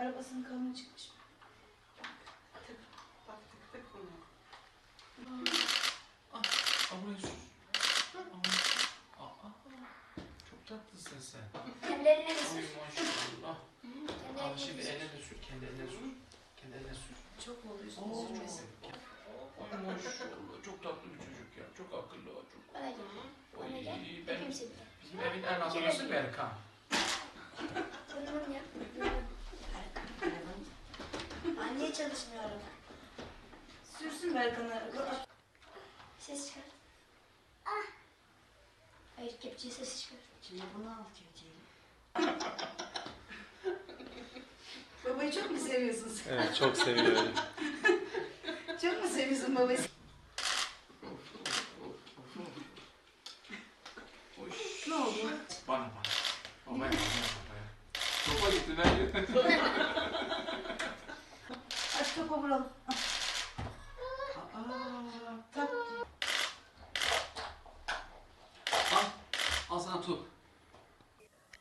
Arabasının kanunu çıkmış mı? Tık, bak tık tık bunu. Ah. Aa, aa, çok tatlısın sen. Kendi eline de Ay sür. maşallah. Şimdi eline de sür, kendi eline sür. Kendi eline sür. Çok mu Oo. Ay maşallah, çok tatlı bir çocuk ya. Çok akıllı o, çok. Bana gel. Bana gel. ben, Öpeyim seni. bizim evin en akıllısı Berkan. Tanımam ya. Anne çalışmıyor araba. Sürsün Berkan'ı. Ses çıkar. Hayır kepçeye ses çıkar. Şimdi bunu al çocuğum. Babayı çok mu seviyorsun sen? Evet çok seviyorum. Çok mu seviyorsun babayı? Ne oldu? Bana bana. Babaya bana babaya. Topa gitti ben. Hadi topa vuralım. Aa, tak. Al, al sana top.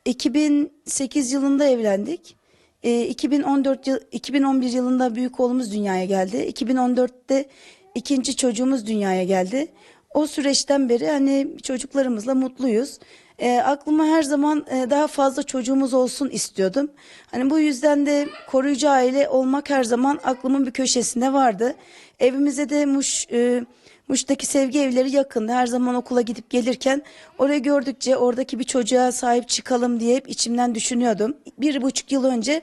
2008 yılında evlendik. Ee, 2014 yıl, 2011 yılında büyük oğlumuz dünyaya geldi. 2014'te ikinci çocuğumuz dünyaya geldi. O süreçten beri hani çocuklarımızla mutluyuz. Ee, aklıma her zaman e, daha fazla çocuğumuz olsun istiyordum. Hani bu yüzden de koruyucu aile olmak her zaman aklımın bir köşesinde vardı. Evimize de Muş e, Muş'taki sevgi evleri yakındı. Her zaman okula gidip gelirken orayı gördükçe oradaki bir çocuğa sahip çıkalım diye hep içimden düşünüyordum. Bir buçuk yıl önce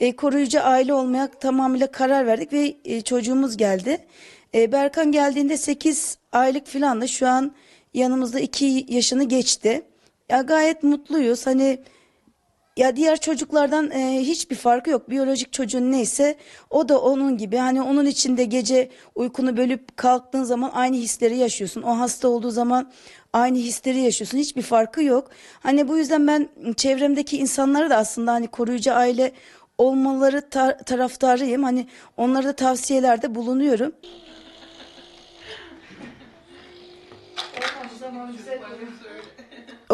e, koruyucu aile olmaya tamamıyla karar verdik ve e, çocuğumuz geldi. E, Berkan geldiğinde 8 aylık filandı. Şu an yanımızda 2 yaşını geçti. Ya gayet mutluyuz. Hani ya diğer çocuklardan e, hiçbir farkı yok. Biyolojik çocuğun neyse o da onun gibi. Hani onun içinde gece uykunu bölüp kalktığın zaman aynı hisleri yaşıyorsun. O hasta olduğu zaman aynı hisleri yaşıyorsun. Hiçbir farkı yok. Hani bu yüzden ben çevremdeki insanlara da aslında hani koruyucu aile olmaları tar- taraftarıyım. Hani onlara da tavsiyelerde bulunuyorum. Berkan bu zaman güzel.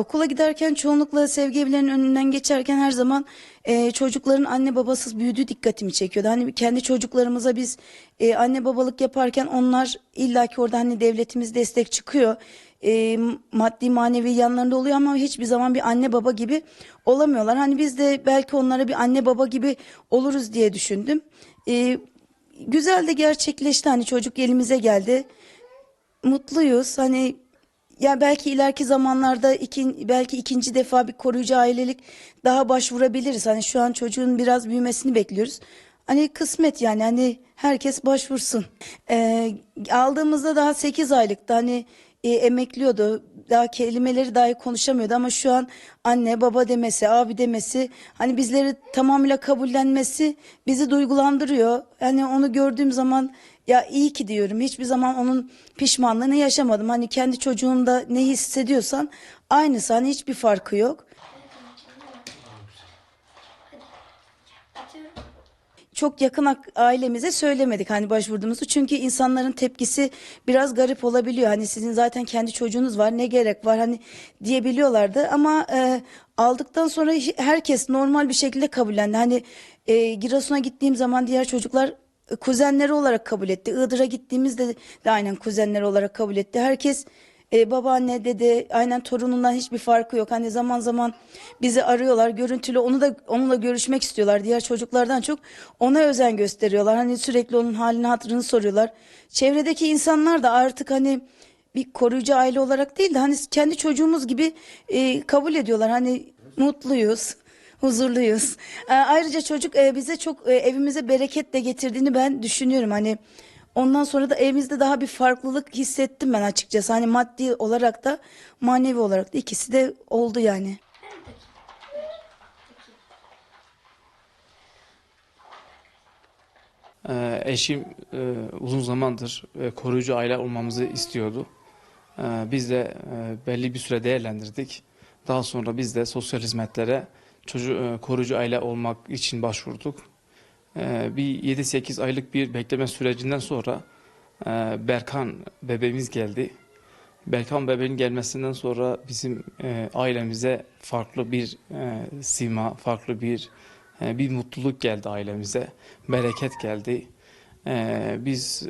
Okula giderken çoğunlukla sevgi evlerinin önünden geçerken her zaman e, çocukların anne babasız büyüdüğü dikkatimi çekiyordu. Hani kendi çocuklarımıza biz e, anne babalık yaparken onlar illaki orada hani devletimiz destek çıkıyor. E, maddi manevi yanlarında oluyor ama hiçbir zaman bir anne baba gibi olamıyorlar. Hani biz de belki onlara bir anne baba gibi oluruz diye düşündüm. E, güzel de gerçekleşti hani çocuk elimize geldi. Mutluyuz hani ya belki ileriki zamanlarda ikin, belki ikinci defa bir koruyucu ailelik daha başvurabiliriz. Hani şu an çocuğun biraz büyümesini bekliyoruz. Hani kısmet yani hani herkes başvursun. Ee, aldığımızda daha 8 aylıktı hani e, emekliyordu. Daha kelimeleri dahi konuşamıyordu ama şu an anne baba demesi, abi demesi hani bizleri tamamıyla kabullenmesi bizi duygulandırıyor. Yani onu gördüğüm zaman ya iyi ki diyorum. Hiçbir zaman onun pişmanlığını yaşamadım. Hani kendi çocuğunda ne hissediyorsan aynısı. Hani hiçbir farkı yok. Atıyorum. Çok yakın ak- ailemize söylemedik hani başvurduğumuzu. Çünkü insanların tepkisi biraz garip olabiliyor. Hani sizin zaten kendi çocuğunuz var ne gerek var hani diyebiliyorlardı. Ama e, aldıktan sonra herkes normal bir şekilde kabullendi. Hani e, Giresun'a gittiğim zaman diğer çocuklar e, kuzenleri olarak kabul etti. Iğdır'a gittiğimizde de aynen kuzenleri olarak kabul etti. Herkes e, babaanne dede aynen torunundan hiçbir farkı yok. Hani zaman zaman bizi arıyorlar görüntülü onu da onunla görüşmek istiyorlar. Diğer çocuklardan çok ona özen gösteriyorlar. Hani sürekli onun halini hatırını soruyorlar. Çevredeki insanlar da artık hani bir koruyucu aile olarak değil de hani kendi çocuğumuz gibi e, kabul ediyorlar. Hani mutluyuz. Huzurluyuz. E, ayrıca çocuk e, bize çok e, evimize bereket de getirdiğini ben düşünüyorum. Hani Ondan sonra da evimizde daha bir farklılık hissettim ben açıkçası. Hani maddi olarak da manevi olarak da ikisi de oldu yani. Ee, eşim e, uzun zamandır e, koruyucu aile olmamızı istiyordu. Ee, biz de e, belli bir süre değerlendirdik. Daha sonra biz de sosyal hizmetlere çocuğu e, koruyucu aile olmak için başvurduk. Ee, bir 7-8 aylık bir bekleme sürecinden sonra e, Berkan bebeğimiz geldi. Berkan bebeğin gelmesinden sonra bizim e, ailemize farklı bir e, sima, farklı bir bir mutluluk geldi ailemize, bereket geldi. Biz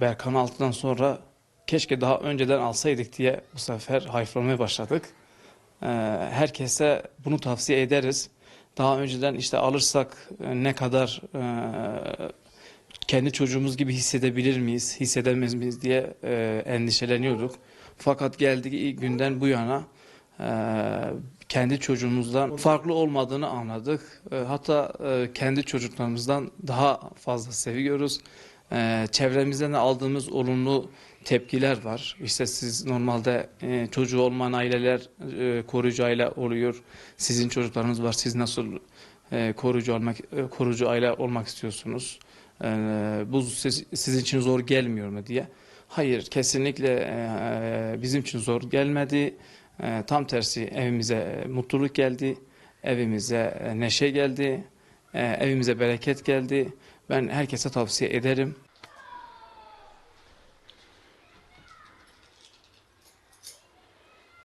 Berkan Altı'dan sonra keşke daha önceden alsaydık diye bu sefer hayıflanmaya başladık. Herkese bunu tavsiye ederiz. Daha önceden işte alırsak e, ne kadar e, kendi çocuğumuz gibi hissedebilir miyiz, hissedemez miyiz diye e, endişeleniyorduk. Fakat geldiği günden bu yana kendi çocuğumuzdan farklı olmadığını anladık. Hatta kendi çocuklarımızdan daha fazla seviyoruz. E, çevremizden de aldığımız olumlu tepkiler var. İşte siz normalde e, çocuğu olmayan aileler e, koruyucu aile oluyor. Sizin çocuklarınız var. Siz nasıl e, koruyucu olmak e, koruyucu aile olmak istiyorsunuz? E, bu siz- sizin için zor gelmiyor mu diye. Hayır, kesinlikle e, bizim için zor gelmedi. E, tam tersi evimize mutluluk geldi, evimize e, neşe geldi, e, evimize bereket geldi. Ben herkese tavsiye ederim.